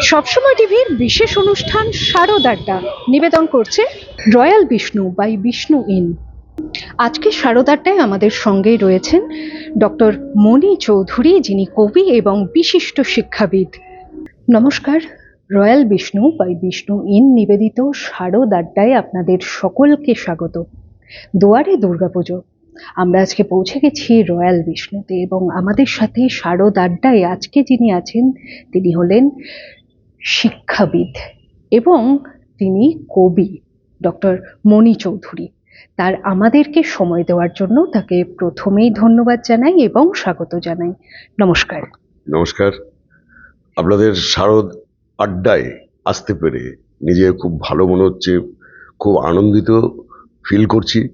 সবসময় টিভির বিশেষ অনুষ্ঠান শারদাড্ডা নিবেদন করছে royal Vishnu by Vishnu inn. আজকে শারদাড্ডায় আমাদের সঙ্গেই রয়েছেন ডক্টর মণি চৌধুরী, যিনি কবি এবং বিশিষ্ট শিক্ষাবিদ। নমস্কার, Royal Vishnu by Vishnu Inn নিবেদিত শারদাড্ডায় আপনাদের সকলকে স্বাগত। দুয়ারে দুর্গাপুজো আমরা আজকে পৌঁছে গেছি রয়্যাল বিষ্ণুতে এবং আমাদের সাথে শারদ আড্ডায় আজকে যিনি আছেন, তিনি হলেন শিক্ষাবিদ এবং তিনি কবি, ডক্টর মণি চৌধুরী। তার আমাদেরকে সময় দেওয়ার জন্য তাকে প্রথমেই ধন্যবাদ জানাই এবং স্বাগত জানাই। নমস্কার। নমস্কার। আপনাদের শারদ আড্ডায় আসতে পেরে নিজে খুব ভালো মনে হচ্ছে, খুব আনন্দিত ফিল করছি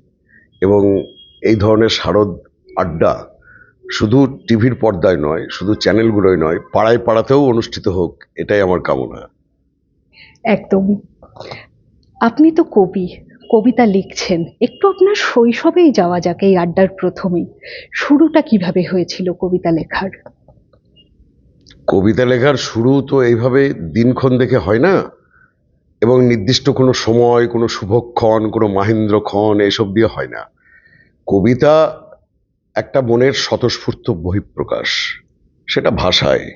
এবং এই ধরনের শারদ আড্ডা শুধু টিভির পর্দায় নয় শুধু চ্যানেলগুলোয় নয় পাড়ায় পাড়াতেও অনুষ্ঠিত হোক এটাই আমার কামনা। একদমই আপনি তো কবি কবিতা লিখছেন। একটু আপনার শৈশবেই যাওয়া যাক এই আড্ডার প্রথমেই শুরুটা কীভাবে হয়েছিল কবিতা লেখার? কবিতা লেখার শুরু তো এইভাবে দিনক্ষণ দেখে হয় না? এবং নির্দিষ্ট কোনো সময় কোনো শুভক্ষণ কোনো মাহেন্দ্রক্ষণ এসব দিয়ে হয় না। কবিতা একটা মনের স্বতঃস্ফূর্ত বহিঃপ্রকাশ। সেটা ভাষায়।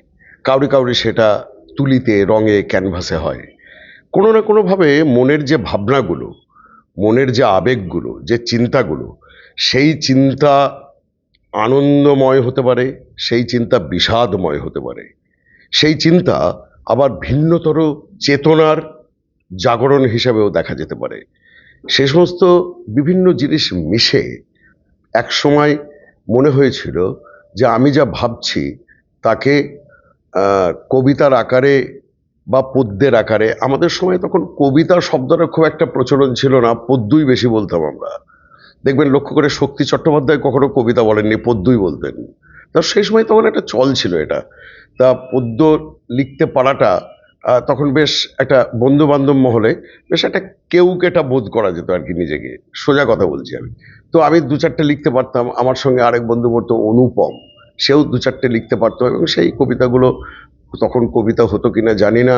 কাউরি কাউরি সেটা তুলিতে, রঙে, ক্যানভাসে হয়। কোনো না কোনোভাবে মনের যে ভাবনাগুলো, মনের যে আবেগগুলো, যে চিন্তাগুলো, সেই চিন্তা আনন্দময় হতে পারে, সেই চিন্তা বিষাদময় হতে পারে। সেই চিন্তা আবার ভিন্নতর চেতনার জাগরণ হিসাবেও দেখা যেতে পারে। সে সমস্ত বিভিন্ন জিনিস মিশে এক সময় মনে হয়েছিল যে আমি যা ভাবছি তাকে কবিতার আকারে বা পদ্যের আকারে, আমাদের সময় তখন কবিতা শব্দটা খুব একটা প্রচলন ছিল না, পদ্যই বেশি বলতাম আমরা। দেখবেন লক্ষ্য করে শক্তি চট্টোপাধ্যায় কখনো কবিতা বলেননি, পদ্যই বলতেন। তা সেই সময় তখন একটা চল ছিল এটা। তা পদ্য লিখতে পারাটা তখন বেশ একটা বন্ধু বান্ধব মহলে বেশ একটা কেউ কেটা বোধ করা যেত আর কি নিজেকে। সোজা কথা বলছি আমি। তো আমি দু চারটে লিখতে পারতাম, আমার সঙ্গে আরেক বন্ধু পড়তো অনুপম, সেও দু চারটে লিখতে পারতো এবং সেই কবিতাগুলো তখন কবিতা হতো কি না জানি না।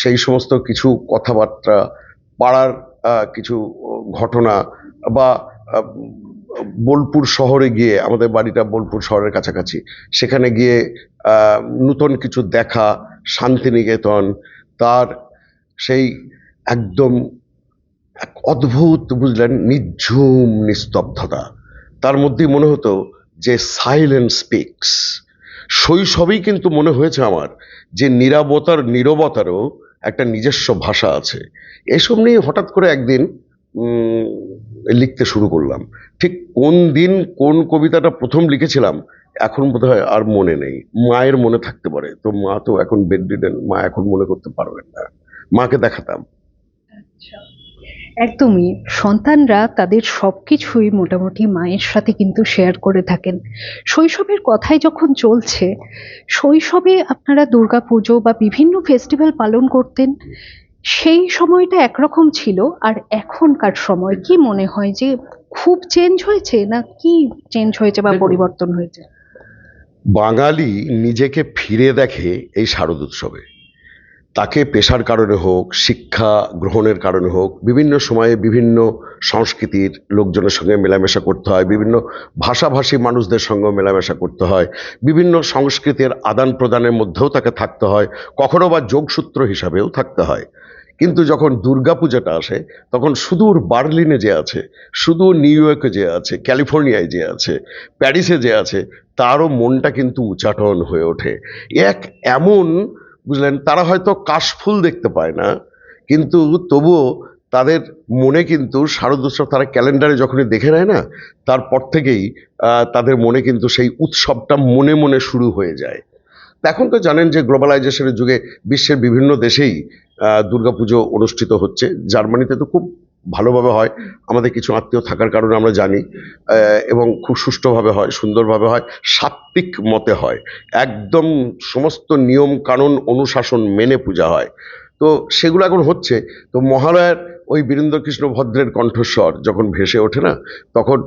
সেই সমস্ত কিছু কথাবার্তা, পাড়ার কিছু ঘটনা বা বোলপুর শহরে গিয়ে, আমাদের বাড়িটা বোলপুর শহরের কাছাকাছি, সেখানে গিয়ে নূতন কিছু দেখা শান্তিনিকেতন, তার সেই একদম এক অদ্ভুত বুঝলেন, নিঝুম নিস্তব্ধতা। তার মধ্যেই মনে হতো যে সাইলেন্ট স্পিক্স শৈশবেই কিন্তু মনে হয়েছে আমার যে নিরাবতার, নীরবতারও একটা নিজস্ব ভাষা আছে। এসব নিয়ে হঠাৎ করে একদিন লিখতে শুরু করলাম। ঠিক কোন দিন কোন কবিতাটা প্রথম লিখেছিলাম এখন বোধহয় আর মনে নেই। মায়ের মনে থাকতে পারে। তো মা তো এখন বেড মা এখন মনে করতে পারবেন না। মাকে দেখাতাম। একদমই। সন্তানরা তাদের সবকিছুই মোটামুটি মায়ের সাথে কিন্তু শেয়ার করে থাকেন। শৈশবের কথাই যখন চলছে শৈশবে আপনারা দুর্গাপুজো বা বিভিন্ন ফেস্টিভ্যাল পালন করতেন সেই সময়টা একরকম ছিল। আর এখনকার সময় কি মনে হয় যে খুব চেঞ্জ হয়েছে না কি চেঞ্জ হয়েছে বা পরিবর্তন হয়েছে? বাঙালি নিজেকে ফিরে দেখে এই শারদ উৎসবে। তাকে পেশার কারণে হোক, শিক্ষা গ্রহণের কারণে হোক, বিভিন্ন সময়ে বিভিন্ন সংস্কৃতির লোকজনের সঙ্গে মেলামেশা করতে হয়, বিভিন্ন ভাষাভাষী মানুষদের সঙ্গে মেলামেশা করতে হয়, বিভিন্ন সংস্কৃতির আদান প্রদানের মধ্যেও তাকে থাকতে হয়, কখনো বা যোগসূত্র হিসাবেও থাকতে হয়। কিন্তু যখন দুর্গাপূজাটা আসে, তখন সুদূর বার্লিনে যে আছে, সুদূর নিউ ইয়র্কে যে আছে, ক্যালিফোর্নিয়ায় যে আছে, প্যারিসে যে আছে, তারও মনটা কিন্তু উচাটন হয়ে ওঠে। এক এমন, বুঝলেন, তারা হয়তো কাশফুল দেখতে পায় না, কিন্তু তবুও তাদের মনে কিন্তু শারদ উৎসব তারা ক্যালেন্ডারে যখনই দেখে নেয় না, তারপর থেকেই তাদের মনে কিন্তু সেই উৎসবটা মনে মনে শুরু হয়ে যায়। এখন তো জানেন যে গ্লোবালাইজেশনের যুগে বিশ্বের বিভিন্ন দেশেই দুর্গাপুজো অনুষ্ঠিত হচ্ছে। জার্মানিতে তো খুব ভালোভাবে হয়। আমাদের কিছু আত্মীয় থাকার কারণে আমরা জানি এবং খুব সুষ্ঠুভাবে হয়, সুন্দরভাবে হয় সাত্বিক মতে হয়। একদম সমস্ত নিয়ম কানুন অনুশাসন মেনে পূজা হয়। তো সেগুলো এখন হচ্ছে। তো মহালয়ার ওই বীরেন্দ্রকৃষ্ণ ভদ্রের কণ্ঠস্বর যখন ভেসে ওঠে না, তখন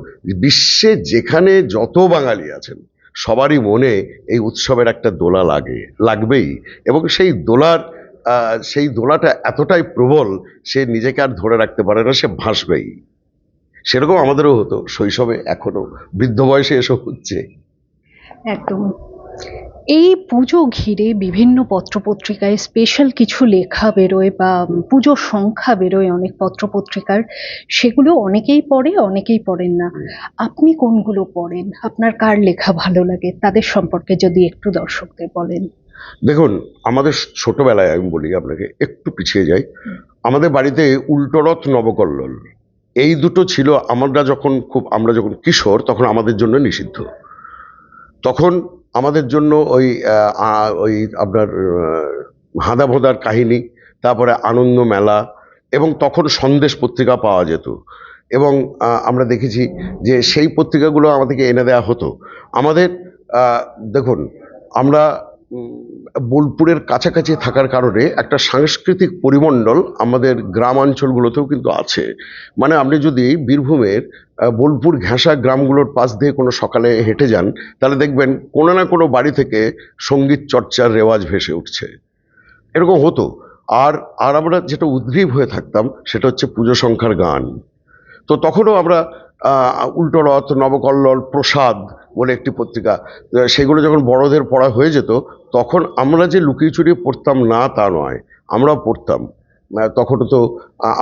বিশ্বে যেখানে যত বাঙালি আছেন, সবারই মনে এই উৎসবের একটা দোলা লাগে, লাগবেই। এবং সেই দোলার সেই দোলাটা এতটাই প্রবল সে নিজেকে আর ধরে রাখতে পারে না সে ভাসবেই। সেরকম আমাদেরও হতো শৈশবে এখনও বৃদ্ধ বয়সে এসব হচ্ছে। একদম। এই পুজো ঘিরে বিভিন্ন পত্রপত্রিকায় স্পেশাল কিছু লেখা বেরোয় বা পুজোর সংখ্যা বেরোয় অনেক পত্রপত্রিকার সেগুলো অনেকেই পড়ে অনেকেই পড়েন না। আপনি কোনগুলো পড়েন? আপনার কার লেখা ভালো লাগে? তাদের সম্পর্কে যদি একটু দর্শকদের বলেন। দেখুন, আমাদের ছোটবেলায় আমি বলি আপনাকে, একটু পিছিয়ে যাই। আমাদের বাড়িতে উল্টোরথ নবকল্লোল। এই দুটো ছিল আমরা যখন খুব, আমরা যখন কিশোর তখন আমাদের জন্য নিষিদ্ধ। তখন আমাদের জন্য ওই ওই আপনার হাঁদা ভোঁদার কাহিনী, তারপরে আনন্দ মেলা এবং তখন সন্দেশ পত্রিকা পাওয়া যেত। এবং আমরা দেখেছি যে সেই পত্রিকাগুলো আমাদেরকে এনে দেওয়া হতো। আমাদের দেখুন, আমরা বোলপুরের কাছাকাছি থাকার কারণে একটা সাংস্কৃতিক পরিমণ্ডল আমাদের গ্রামাঞ্চলগুলোতেও কিন্তু আছে। মানে আপনি যদি বীরভূমের বোলপুর ঘেঁষা গ্রামগুলোর পাশ দিয়ে কোনো সকালে হেঁটে যান তাহলে দেখবেন কোনো না কোনো বাড়ি থেকে সংগীত চর্চার রেওয়াজ ভেসে উঠছে। এরকম হতো। আর আর আমরা যেটা উদ্গ্রীব হয়ে থাকতাম সেটা হচ্ছে পুজো সংখ্যার গান। তো তখনও আমরা আহ, উল্টোরথ নবকল্লোল প্রসাদ বলে একটি পত্রিকা সেগুলো যখন বড়দের পড়া হয়ে যেত, তখন আমরা যে লুকিয়ে চুরিয়ে পড়তাম না তা নয়, আমরাও পড়তাম। তখন তো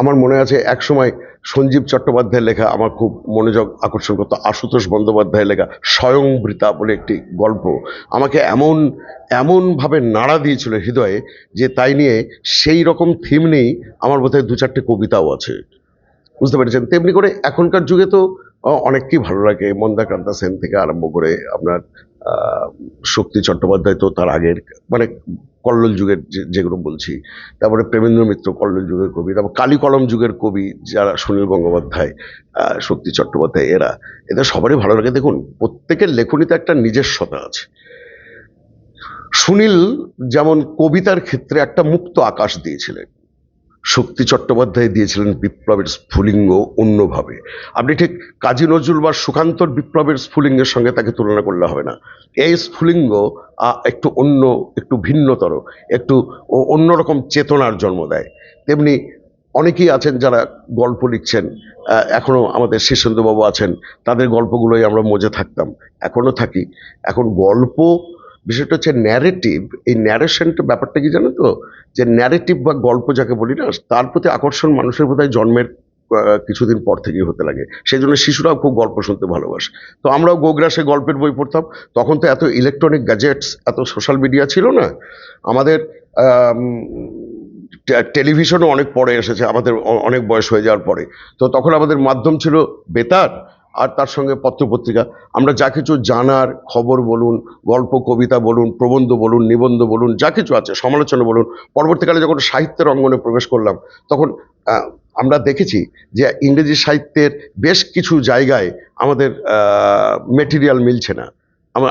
আমার মনে আছে এক সময় সঞ্জীব চট্টোপাধ্যায়ের লেখা আমার খুব মনোযোগ আকর্ষণ করতো, আশুতোষ বন্দ্যোপাধ্যায়ের লেখা স্বয়ংবৃতা বলে একটি গল্প। আমাকে এমন, এমনভাবে নাড়া দিয়েছিল হৃদয়ে যে তাই নিয়ে সেই রকম থিম নেই, আমার বোধহয় দু চারটে কবিতাও আছে। বুঝতে পেরেছেন? তেমনি করে এখনকার যুগে তো অনেককেই ভালো লাগে। মন্দাকান্তা সেন থেকে আরম্ভ করে আপনার শক্তি চট্টোপাধ্যায় তো তার আগের মানে কল্লোল যুগের যেগুলো বলছি। তারপরে প্রেমেন্দ্র মিত্র, কল্লোল যুগের কবি। তারপর কালী কলম যুগের কবি যারা সুনীল গঙ্গোপাধ্যায় শক্তি চট্টোপাধ্যায়, এরা। এদের সবারই ভালো লাগে। দেখুন, প্রত্যেকের লেখনীতে একটা নিজস্বতা আছে। সুনীল যেমন কবিতার ক্ষেত্রে একটা মুক্ত আকাশ দিয়েছিলেন। শক্তি চট্টোপাধ্যায় দিয়েছিলেন বিপ্লবের স্ফুলিঙ্গ অন্যভাবে। আপনি ঠিক কাজী নজরুল বা সুকান্তর বিপ্লবের স্ফুলিঙ্গের সঙ্গে তাকে তুলনা করলে হবে না। এই স্ফুলিঙ্গ একটু অন্য, একটু ভিন্নতর, একটু অন্যরকম চেতনার জন্ম দেয়। তেমনি অনেকেই আছেন যারা গল্প লিখছেন এখনও আমাদের শীর্ষেন্দুবাবু আছেন, তাদের গল্পগুলোই আমরা মজে থাকতাম। এখনও থাকি। এখন গল্প বিষয়টা হচ্ছে ন্যারেটিভ এই ন্যারেশনটা ব্যাপারটা কি জানো তো? যে ন্যারেটিভ বা গল্প যাকে বলি না, তার প্রতি আকর্ষণ মানুষের বোধহয় জন্মের কিছুদিন পর থেকেই হতে লাগে। সেই জন্য শিশুরাও খুব গল্প শুনতে ভালোবাসে। তো আমরাও গোগ্রাসে গল্পের বই পড়তাম। তখন তো এত ইলেকট্রনিক গ্যাজেটস এত সোশ্যাল মিডিয়া ছিল না। আমাদের টেলিভিশনও অনেক পরে এসেছে, আমাদের অনেক বয়স হয়ে যাওয়ার পরে। তো তখন আমাদের মাধ্যম ছিল বেতার। আর তার সঙ্গে পত্রপত্রিকা। আমরা যা কিছু জানার খবর বলুন, গল্প, কবিতা বলুন, প্রবন্ধ বলুন, নিবন্ধ বলুন, যা কিছু আছে, সমালোচনা বলুন, পরবর্তীকালে যখন সাহিত্যের অঙ্গনে প্রবেশ করলাম, তখন আমরা দেখেছি যে ইংরেজি সাহিত্যের বেশ কিছু জায়গায় আমাদের মেটেরিয়াল মিলছে না।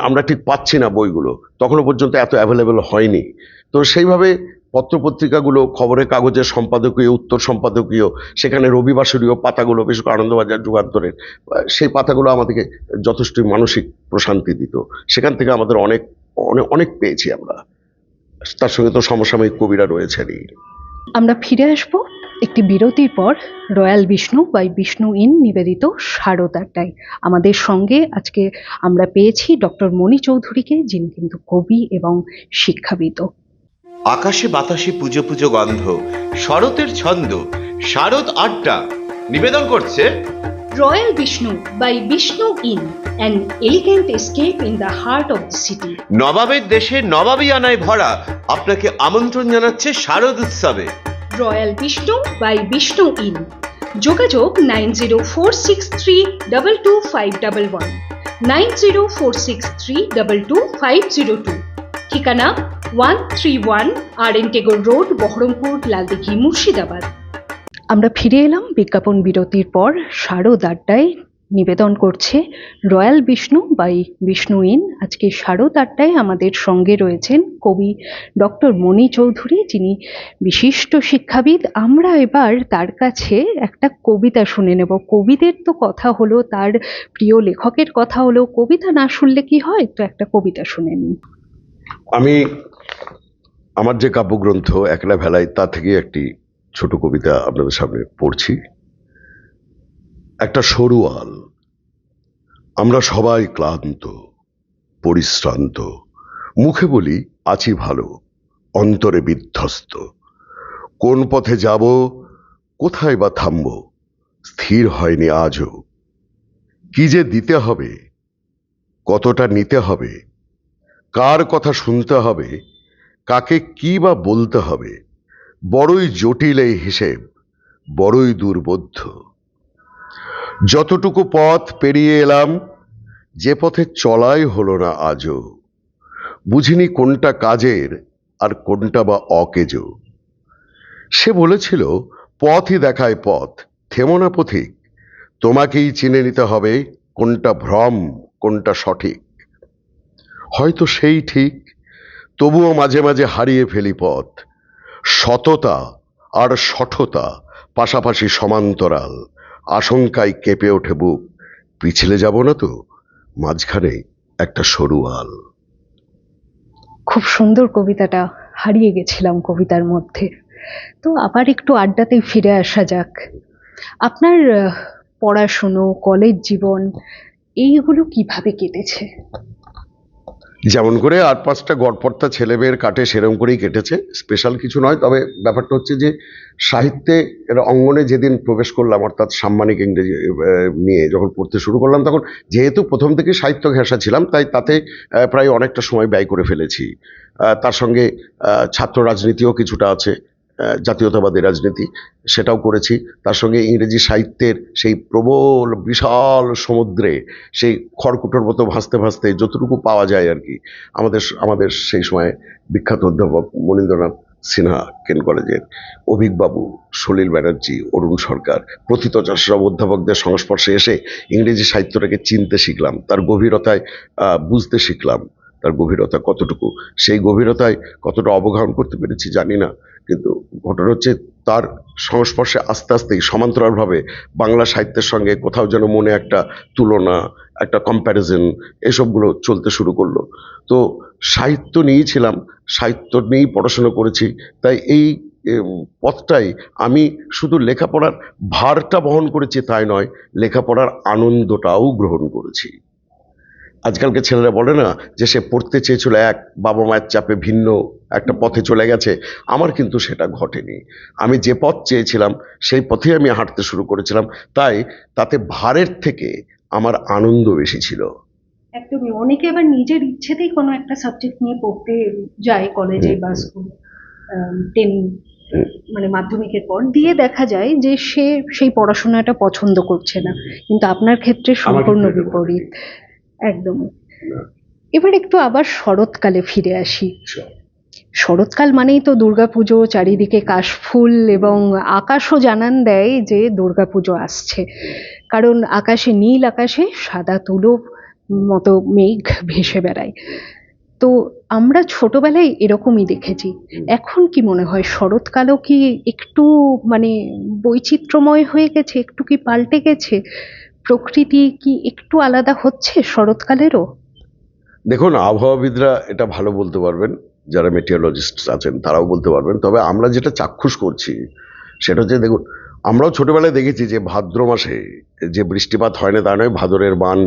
আমরা ঠিক পাচ্ছি না বইগুলো। তখনও পর্যন্ত এত অ্যাভেলেবেল হয়নি। তো সেইভাবে পত্রপত্রিকাগুলো, খবরের কাগজের সম্পাদকীয়, উত্তর সম্পাদকীয়, সেখানে রবিবাসরীয় পাতাগুলো বিশেষ করে আনন্দবাজার যুগান্তরের। সেই পাতাগুলো আমাদেরকে যথেষ্ট মানসিক প্রশান্তি দিত। সেখান থেকে আমাদের অনেক অনেক অনেক পেয়েছি আমরা। তার সঙ্গে তো সমসাময়িক কবিরা রয়েছেনই। আমরা ফিরে আসব একটি বিরতির পর Royal Vishnu by Vishnu Inn নিবেদিত শারদাটায় আমাদের সঙ্গে আজকে আমরা পেয়েছি ডক্টর মণি চৌধুরীকে, যিনি কিন্তু কবি এবং শিক্ষাবিদও আকাশে বাতাসে পুজো পুজো গন্ধ শরতের ছন্দ শারদ আড্ডা। নিবেদন করছে Royal Vishnu by Vishnu Inn an elegant escape in the heart of the city নবাবের দেশে নবাবী আনায় ভরা আপনাকে আমন্ত্রণ জানাচ্ছে শারদ উৎসবে। Royal Vishnu by Vishnu Inn যোগাযোগ nine zero four six three double two five double one nine zero four six three double two five zero two ঠিকানা one three one R N Tagore road, Baharampur, Laldighi, Murshidabad. আমরা ফিরে এলাম বিজ্ঞাপন বিরতির পর শারদ আড্ডায় নিবেদন করছে Royal Vishnu by Vishnu Inn. আজকে সাড়ে আড্ডায় আমাদের সঙ্গে রয়েছেন কবি ডক্টর মণি চৌধুরী, যিনি বিশিষ্ট শিক্ষাবিদ। আমরা এবার তার কাছে একটা কবিতা শুনে নেব। কবিদের তো কথা হলো, তার প্রিয় লেখকের কথা হলো, কবিতা না শুনলে কি হয়? তো একটা কবিতা শুনে নিই। আমি, আমার যে কাব্যগ্রন্থ একলা ভেলায় তা থেকে একটি ছোট কবিতা আপনাদের সামনে পড়ছি। একটা সরুয়াল আমরা সবাই ক্লান্ত, পরিশ্রান্ত, মুখে বলি, আছি ভালো, অন্তরে বিধ্বস্ত। কোন পথে যাব, কোথায় বা থামব, স্থির হয়নি আজও। কি যে দিতে হবে, কতটা নিতে হবে কার কথা শুনতে হবে, কাকে কি বা বলতে হবে, বড়ই জটিল এই হিসেব, বড়ই দুর্বোধ্য। যতটুকু পথ পেরিয়ে এলাম, যে পথে চলাই হলো না আজও। বুঝিনি কোনটা কাজের আর কোনটা বা অকেজ। সে বলেছিল, পথই দেখায় পথ, থেমো না পথিক, তোমাকেই চিনে নিতে হবে কোনটা ভ্রম, কোনটা সঠিক। হয়তো সেই ঠিক, তবুও মাঝে মাঝে হারিয়ে ফেলি পথ। সততা আর সঠতা পাশাপাশি সমান্তরাল, আশঙ্কায় কেঁপে ওঠে বুক। পিছলে যাব না তো, মাঝখানে একটা সরুয়াল খুব সুন্দর কবিতাটা, হারিয়ে গেছিলাম কবিতার মধ্যে। তো আবার একটু আড্ডাতেই ফিরে আসা যাক। আপনার পড়াশুনো, কলেজ জীবন, এইগুলো কীভাবে কেটেছে? যেমন করে আট পাঁচটা গড়পড়তা ছেলে মেয়ের কাটে সেরম করেই কেটেছে। স্পেশাল কিছু নয়, তবে ব্যাপারটা হচ্ছে যে সাহিত্যে অঙ্গনে যেদিন প্রবেশ করলাম, অর্থাৎ সাম্মানিক ইংরেজি নিয়ে যখন পড়তে শুরু করলাম, তখন যেহেতু প্রথম থেকে সাহিত্য ঘেঁষা ছিলাম, তাই তাতে প্রায় অনেকটা সময় ব্যয় করে ফেলেছি। তার সঙ্গে ছাত্র রাজনীতিও কিছুটা আছে। জাতীয়তাবাদী রাজনীতি, সেটাও করেছি। তার সঙ্গে ইংরেজি সাহিত্যের সেই প্রবল, বিশাল সমুদ্রে সেই খড়কুটোর মতো ভাসতে ভাসতে যতটুকু পাওয়া যায় আর কি আমাদের আমাদের সেই সময় বিখ্যাত অধ্যাপক মনীন্দ্রনাথ সিনহা কেন কলেজের অভিকবাবু সলিল ব্যানার্জি, অরুণ সরকার, প্রথিত সব অধ্যাপকদের সংস্পর্শে এসে ইংরেজি সাহিত্যটাকে চিনতে শিখলাম, তার গভীরতায় বুঝতে শিখলাম। তার গভীরতা কতটুকু? সেই গভীরতায় কতটা অবগাহন করতে পেরেছি জানি না, কিন্তু ঘটনা হচ্ছে তার সংস্পর্শে আস্তে আস্তেই সমান্তরালভাবে বাংলা সাহিত্যের সঙ্গে কোথাও যেন মনে একটা তুলনা, একটা কম্প্যারিজন এসবগুলো চলতে শুরু করল। তো সাহিত্য নিয়েই ছিলাম, সাহিত্য নিয়েই পড়াশোনা করেছি, তাই এই পথটাই আমি শুধু লেখাপড়ার ভারটা বহন করেছি তাই নয়, লেখাপড়ার আনন্দটাও গ্রহণ করেছি। আজকালকে ছেলেরা বলে না যে সে পড়তে চেয়েছিল এক বাবা মায়ের চাপে ভিন্ন একটা পথে চলে গেছে। আমার কিন্তু সেটা ঘটেনি। আমি যে পথ চেয়েছিলাম সেই পথে আমি হাঁটতে শুরু করেছিলাম। তাই তাতে ভারের থেকে আমার আনন্দ বেশি ছিল। একদমই। অনেকে আবার নিজের ইচ্ছেতেই কোনো একটা সাবজেক্ট নিয়ে পড়তে যায় কলেজে বা স্কুল টেন মানে মাধ্যমিকের পর দিয়ে দেখা যায় যে সে সেই পড়াশোনাটা পছন্দ করছে না। কিন্তু আপনার ক্ষেত্রে সম্পূর্ণ বিপরীত। একদম। এবার একটু আবার শরৎকালে ফিরে আসি। শরৎকাল মানেই তো দুর্গাপুজো চারিদিকে কাশফুল এবং আকাশও জানান দেয় যে দুর্গাপুজো আসছে। কারণ আকাশে নীল আকাশে সাদা তুলো মতো মেঘ ভেসে বেড়ায়। তো আমরা ছোটবেলায় এরকমই দেখেছি। এখন কি মনে হয় শরৎকালও কি একটু মানে বৈচিত্র্যময় হয়ে গেছে একটু কি পাল্টে গেছে? প্রকৃতি কি একটু আলাদা হচ্ছে শরৎকালেরও? দেখুন, আবহাওয়াবিদরা এটা ভালো বলতে পারবেন, যারা মেটিওলজিস্ট আছেন তারাও বলতে পারবেন, তবে আমরা যেটা চাক্ষুষ করছি সেটা হচ্ছে দেখুন, আমরাও ছোটোবেলায় দেখেছি যে ভাদ্র মাসে যে বৃষ্টিপাত হয় না তা নয়, ভাদরের বান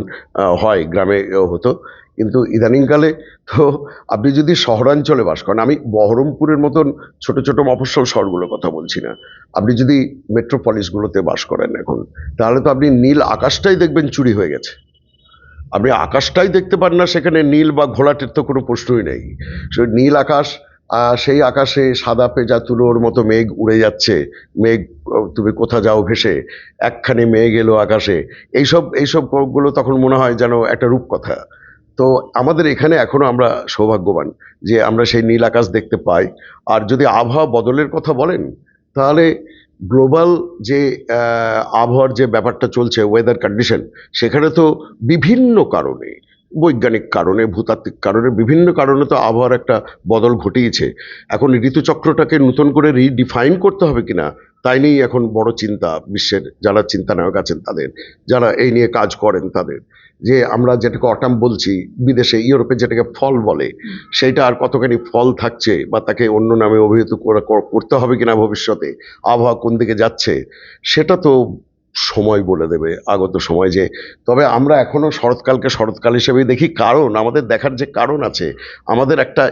হয়, গ্রামে হতো। কিন্তু ইদানিংকালে তো আপনি যদি শহরাঞ্চলে বাস করেন, আমি বহরমপুরের মতন ছোট ছোট মফস্বল শহরগুলোর কথা বলছি না। আপনি যদি মেট্রোপলিসগুলোতে বাস করেন এখন, তাহলে তো আপনি নীল আকাশটাই দেখবেন চুরি হয়ে গেছে। আপনি আকাশটাই দেখতে পান না, সেখানে নীল বা ঘোলাটের তো কোনো প্রশ্নই নেই। নীল আকাশ সেই আকাশে সাদা পেজা তুলোর মতো মেঘ উড়ে যাচ্ছে। মেঘ তুমি কোথা যাও ভেসে একখানে মেঘ এলো আকাশে। এইসব এইসবগুলো তখন মনে হয় যেন একটা রূপকথা। তো আমাদের এখানে এখনও আমরা সৌভাগ্যবান যে আমরা সেই নীল আকাশ দেখতে পাই। আর যদি আবহাওয়া বদলের কথা বলেন, তাহলে গ্লোবাল যে আবহাওয়ার যে ব্যাপারটা চলছে ওয়েদার কন্ডিশন সেখানে তো বিভিন্ন কারণে, বৈজ্ঞানিক কারণে, ভূতাত্ত্বিক কারণে, বিভিন্ন কারণে তো আবহাওয়ার একটা বদল ঘটিয়েছে। এখন ঋতুচক্রটাকে নতুন করে রিডিফাইন করতে হবে কিনা, তাই নিয়েই এখন বড় চিন্তা, বিশ্বের যারা চিন্তানায়ক আছেন তাদের, যারা এই নিয়ে কাজ করেন তাদের। যে আমরা যেটাকে অটাম বলছি, বিদেশে, ইউরোপে যেটাকে ফল বলে সেইটা আর কতখানি ফল থাকছে বা তাকে অন্য নামে অভিহিত করা- করতে হবে কিনা ভবিষ্যতে, আবহাওয়া কোন দিকে যাচ্ছে, সেটা তো সময় বলে দেবে, আগত সময় যে, তবে আমরা এখনও শরৎকালকে শরৎকাল হিসেবেই দেখি। কারণ আমাদের দেখার যে কারণ আছে, আমাদের একটা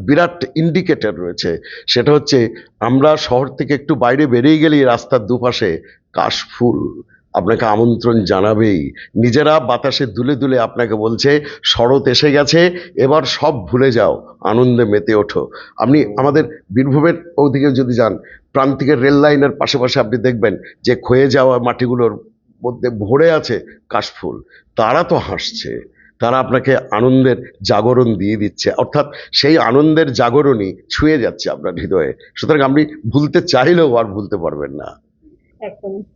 বিরাট ইন্ডিকেটর রয়েছে, সেটা হচ্ছে আমরা শহর থেকে একটু বাইরে বেরিয়ে গেলেই রাস্তার দুপাশে কাশফুল আপনাকে আমন্ত্রণ জানাবেই। নিজেরা বাতাসে দুলে দুলে আপনাকে বলছে, শরৎ এসে গেছে, এবার সব ভুলে যাও, আনন্দে মেতে ওঠো। আপনি আমাদের বীরভূমের ওদিকে যদি যান, প্রান্তিকের রেল লাইনের পাশাপাশি আপনি দেখবেন যে ক্ষয়ে যাওয়া মাটিগুলোর মধ্যে ভরে আছে কাশফুল। তারা তো হাসছে, তারা আপনাকে আনন্দের জাগরণ দিয়ে দিচ্ছে। অর্থাৎ সেই আনন্দের জাগরণই ছুঁয়ে যাচ্ছে আপনার হৃদয়ে। সুতরাং আপনি ভুলতে চাইলেও আর ভুলতে পারবেন না। একদম।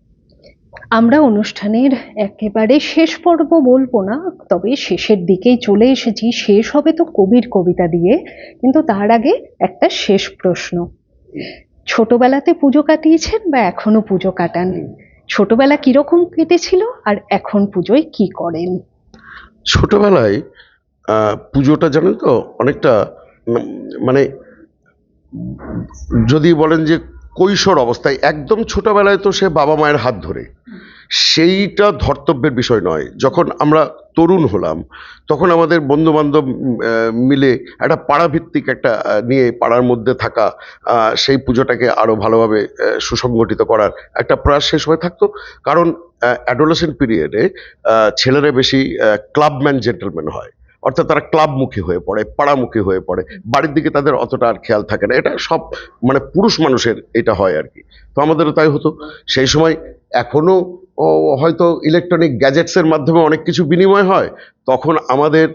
আমরা অনুষ্ঠানের একেবারে শেষ পর্ব বলব না, তবে শেষের দিকেই চলে এসেছি। শেষ হবে তো কবির কবিতা দিয়ে, কিন্তু তার আগে একটা শেষ প্রশ্ন। ছোটবেলাতে পুজো কাটিয়েছেন বা এখনও পুজো কাটান? ছোটবেলা কীরকম কেটেছিল আর এখন পুজোয় কি করেন? ছোটবেলায় পুজোটা জানেন তো, অনেকটা মানে যদি বলেন যে কৈশোর অবস্থায়। একদম ছোটবেলায় তো সে বাবা মায়ের হাত ধরে। সেইটা ধর্তব্যের বিষয় নয়। যখন আমরা তরুণ হলাম, তখন আমাদের বন্ধু বান্ধব মিলে একটা পাড়াভিত্তিক একটা নিয়ে পাড়ার মধ্যে থাকা সেই পুজোটাকে আরও ভালোভাবে সুসংগঠিত করার একটা প্রয়াস সেই সময় থাকতো। কারণ অ্যাডোলেসেন্ট পিরিয়ডে ছেলেরা বেশি ক্লাবম্যান জেন্টেলম্যান হয়। অর্থাৎ তারা ক্লাবমুখী হয়ে পড়ে পাড়ামুখী হয়ে পড়ে। বাড়ির দিকে তাদের অতটা আর খেয়াল থাকে না। এটা সব মানে পুরুষ মানুষের এটা হয় আর কি। তো আমাদেরও তাই হতো। সেই সময় এখনও ও হয়তো ইলেকট্রনিক গ্যাজেটসের মাধ্যমে অনেক কিছু বিনিময় হয়। তখন আমাদের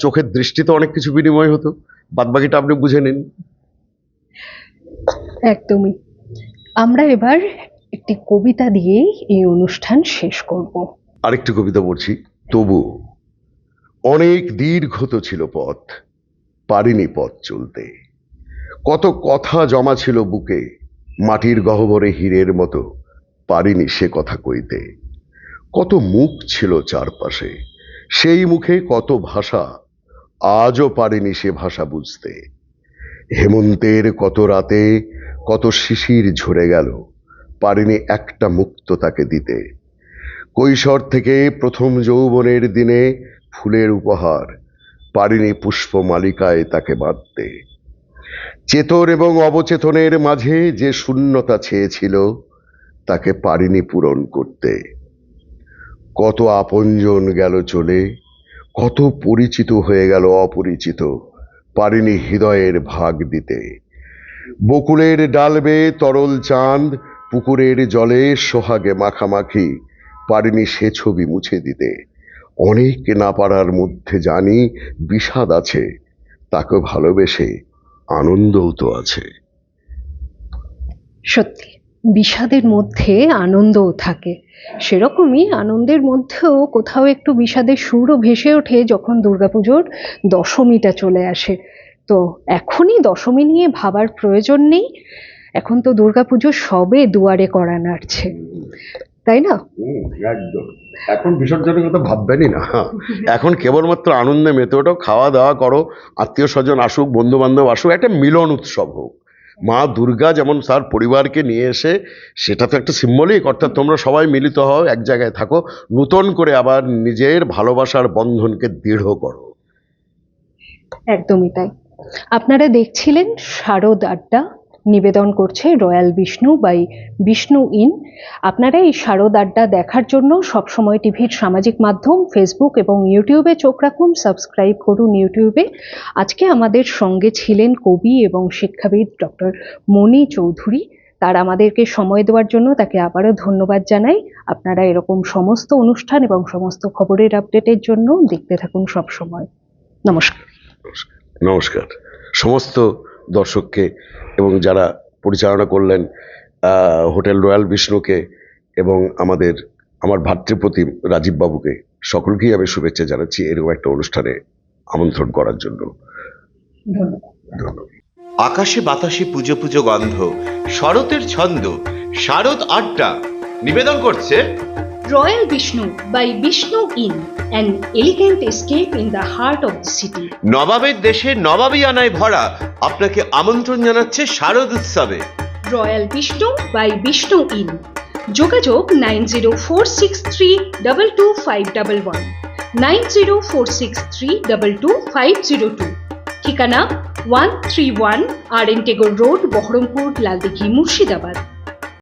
চোখের দৃষ্টিতে অনেক কিছু বিনিময় হতো। বাদবাকিটা আপনি বুঝে নিন। একদমই। আমরা এবার একটি কবিতা দিয়েই এই অনুষ্ঠান শেষ করব। আরেকটি কবিতা পড়ছি। তবু অনেক দীর্ঘত ছিল পথ, পারিনি পথ চলতে। কত কথা জমা ছিল বুকে, মাটির গহ্বরে হীরের মতো, পারিনি সে কথা কইতে। কত মুখ ছিল চারপাশে, সেই মুখে কত ভাষা, আজও পারিনি সে ভাষা বুঝতে। হেমন্তের কত রাতে, কত শিশির ঝরে গেল, পারিনি একটা মুক্ত তাকে দিতে। কৈশোর থেকে প্রথম যৌবনের দিনে ফুলের উপহার, পারিনি পুষ্প মালিকায় তাকে বাঁধতে। চেতন এবং অবচেতনের মাঝে যে শূন্যতা ছেয়েছিল, তাকে পারিনি পূরণ করতে। কত আপনজন গেল চলে, কত পরিচিত হয়ে গেল অপরিচিত, পারিনি হৃদয়ের ভাগ দিতে। বকুলের ডালবে তরল চাঁদ, পুকুরের জলে সোহাগে মাখামাখি, পারিনি সে ছবি মুছে দিতে। অনেক না পারার মধ্যে জানি বিষাদ আছে, তাকে ভালোবেসে আনন্দও তো আছে। সত্যি, বিষাদের মধ্যে আনন্দও থাকে। সেরকমই আনন্দের মধ্যেও কোথাও একটু বিষাদের সুরও ভেসে ওঠে যখন দুর্গাপুজোর দশমীটা চলে আসে। তো এখনই দশমী নিয়ে ভাবার প্রয়োজন নেই। এখন তো দুর্গাপুজো সবে দুয়ারে করা নাড়ছে তাই না? একদম। এখন বিসর্জনের কথা ভাববেনই না। এখন কেবলমাত্র আনন্দে মেতে ওঠো খাওয়া দাওয়া করো আত্মীয় স্বজন আসুক বন্ধু বান্ধব আসুক একটা মিলন উৎসব হোক। মা দুর্গা যেমন তার পরিবারকে নিয়ে এসে সেটা তো একটা সিম্বলিক অর্থাৎ তোমরা সবাই মিলিত হও এক জায়গায় থাকো নূতন করে আবার নিজের ভালোবাসার বন্ধনকে দৃঢ় করো। একদমই তাই। আপনারা দেখছিলেন শারদ আড্ডা নিবেদন করছে Royal Vishnu by Vishnu Inn. আপনারা এই শারদ আড্ডা দেখার জন্য সবসময় টিভির সামাজিক মাধ্যম ফেসবুক এবং ইউটিউবে চোখ রাখুন, সাবস্ক্রাইব করুন ইউটিউবে আজকে আমাদের সঙ্গে ছিলেন কবি এবং শিক্ষাবিদ ডক্টর মণি চৌধুরী। তার আমাদেরকে সময় দেওয়ার জন্য তাকে আবারও ধন্যবাদ জানাই। আপনারা এরকম সমস্ত অনুষ্ঠান এবং সমস্ত খবরের আপডেটের জন্য দেখতে থাকুন সবসময়। নমস্কার। নমস্কার। সমস্ত দর্শককে এবং যারা পরিচালনা করলেন হোটেল রয়্যাল বিষ্ণুকে এবং আমাদের, আমার ভাতৃপ্রতিম রাজীব বাবুকে সকলকেই আমি শুভেচ্ছা জানাচ্ছি এরকম একটা অনুষ্ঠানে আমন্ত্রণ করার জন্য। আকাশে বাতাসে পুজো পুজো গন্ধ, শরতের ছন্দ, শারদ আড্ডা, নিবেদন করছে Royal Vishnu by Vishnu Inn an elegant escape in the heart of the city নবাবের দেশে নবাবী আনায় ভরা আপনাকে আমন্ত্রণ জানাচ্ছে শারদ উৎসবে। Royal Vishnu by Vishnu Inn যোগাযোগ nine zero four six three double two five double one. Nine zero four six three double two five zero two. ঠিকানা one three one R N Tagore road Baharampur Laldighi Murshidabad.